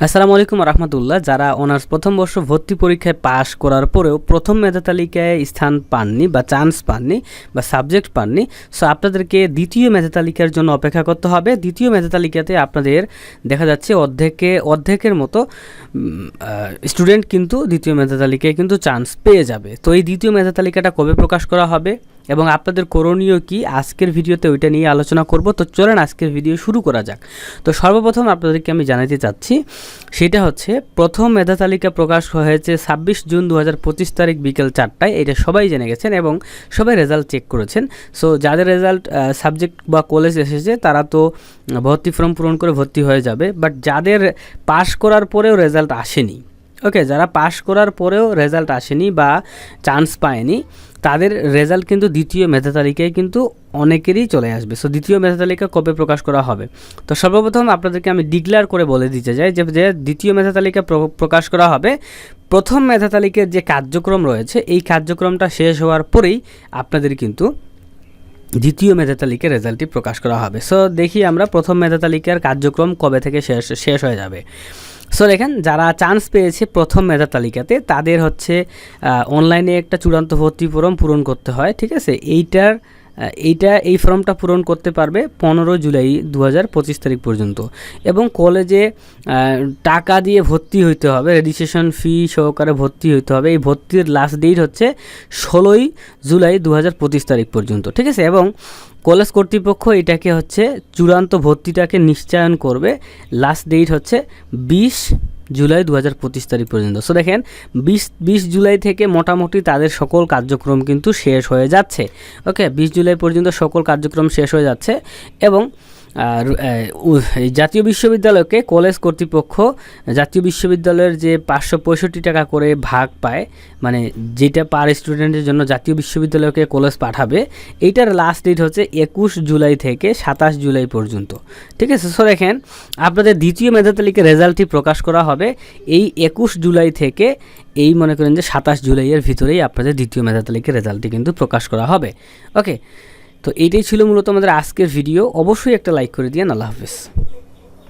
আসসালামু আলাইকুম রহমতুল্লাহ। যারা অনার্স প্রথম বর্ষ ভর্তি পরীক্ষায় পাশ করার পরেও প্রথম মেধা তালিকায় স্থান পাননি বা চান্স পাননি বা সাবজেক্ট পাননি সো আপনাদেরকে দ্বিতীয় মেধা তালিকার জন্য অপেক্ষা করতে হবে। দ্বিতীয় মেধা তালিকাতে আপনাদের দেখা যাচ্ছে অর্ধেকে, অর্ধেকের মতো স্টুডেন্ট কিন্তু দ্বিতীয় মেধা তালিকায় কিন্তু চান্স পেয়ে যাবে। তো এই দ্বিতীয় মেধা তালিকাটা কবে প্রকাশ করা হবে? এবং আপনাদের করণীয় কি? আজকের ভিডিওতে ওইটা নিয়ে আলোচনা করব। তো চলেন আজকের ভিডিও শুরু করা যাক। তো সর্বপ্রথম আপনাদেরকে আমি জানাতে চাচ্ছি, সেটা হচ্ছে প্রথম মেধা তালিকা প্রকাশ হয়েছে ছাব্বিশ জুন দু হাজার পঁচিশ তারিখ বিকেল চারটায়। এটা সবাই জেনে গেছেন এবং সবাই রেজাল্ট চেক করেছেন। সো যাদের রেজাল্ট সাবজেক্ট বা কলেজ এসেছে, তারা তো ভর্তি ফর্ম পূরণ করে ভর্তি হয়ে যাবে। বাট যাদের পাশ করার পরেও রেজাল্ট আসেনি, ওকে, যারা পাশ করার পরেও রেজাল্ট আসেনি বা চান্স পায়নি তাদের রেজাল্ট কিন্তু দ্বিতীয় মেধা তালিকায় কিন্তু অনেকেরই চলে আসবে। সো দ্বিতীয় মেধা তালিকা কবে প্রকাশ করা হবে? তো সর্বপ্রথম আপনাদেরকে আমি ডিক্লেয়ার করে বলে দিতে চাই যে দ্বিতীয় মেধা তালিকা প্র- প্রকাশ করা হবে। প্রথম মেধা তালিকার যে কার্যক্রম রয়েছে, এই কার্যক্রমটা শেষ হওয়ার পরেই আপনাদের কিন্তু দ্বিতীয় মেধা তালিকার রেজাল্টটি প্রকাশ করা হবে। সো দেখি আমরা প্রথম মেধা তালিকার কার্যক্রম কবে থেকে শেষ শেষ হয়ে যাবে। সো দেখেন, যারা চান্স পেয়েছে প্রথম মেধা তালিকাতে, তাদের হচ্ছে অনলাইনে একটা চূড়ান্ত ভর্তি ফর্ম পূরণ করতে হয়, ঠিক আছে? এইটার এইটা এই ফর্মটা পূরণ করতে পারবে পনেরো জুলাই দু পঁচিশ তারিখ পর্যন্ত। এবং কলেজে টাকা দিয়ে ভর্তি হইতে হবে রেজিস্ট্রেশন ফি সহকারে ভর্তি হইতে হবে। এই ভর্তির লাস্ট ডেট হচ্ছে ষোলোই জুলাই দু হাজার পঁচিশ তারিখ পর্যন্ত, ঠিক আছে? এবং কলেজ কর্তৃপক্ষ এটাকে হচ্ছে চূড়ান্ত ভর্তিটাকে নিশ্চয়ন করবে। লাস্ট ডেট হচ্ছে বিশ জুলাই দু হাজার পঁচিশ তারিখ পর্যন্ত। সো দেখেন, বিশ বিশ জুলাই থেকে মোটামুটি তাদের সকল কার্যক্রম কিন্তু শেষ হয়ে যাচ্ছে। ওকে বিশ জুলাই পর্যন্ত সকল কার্যক্রম শেষ হয়ে যাচ্ছে এবং জাতীয় বিশ্ববিদ্যালয়কে কলেজ কর্তৃপক্ষ জাতীয় বিশ্ববিদ্যালয়ের যে পাঁচশো পঁয়ষট্টি টাকা করে ভাগ পায় মানে যেটা পার স্টুডেন্টের জন্য জাতীয় বিশ্ববিদ্যালয়কে কলেজ পাঠাবে, এইটার লাস্ট ডেট হচ্ছে একুশ জুলাই থেকে সাতাশ জুলাই পর্যন্ত। ঠিক আছে? সো দেখেন, আপনাদের দ্বিতীয় মেধা তালিকার রেজাল্টটি প্রকাশ করা হবে এই একুশ জুলাই থেকে এই মনে করেন যে সাতাশ জুলাইয়ের ভিতরেই আপনাদের দ্বিতীয় মেধা তালিকার রেজাল্টটি কিন্তু প্রকাশ করা হবে। ওকে তো এটাই ছিল মূলত আমাদের আজকের ভিডিও অবশ্যই একটা লাইক করে দিয়েন। আল্লাহ হাফেজ।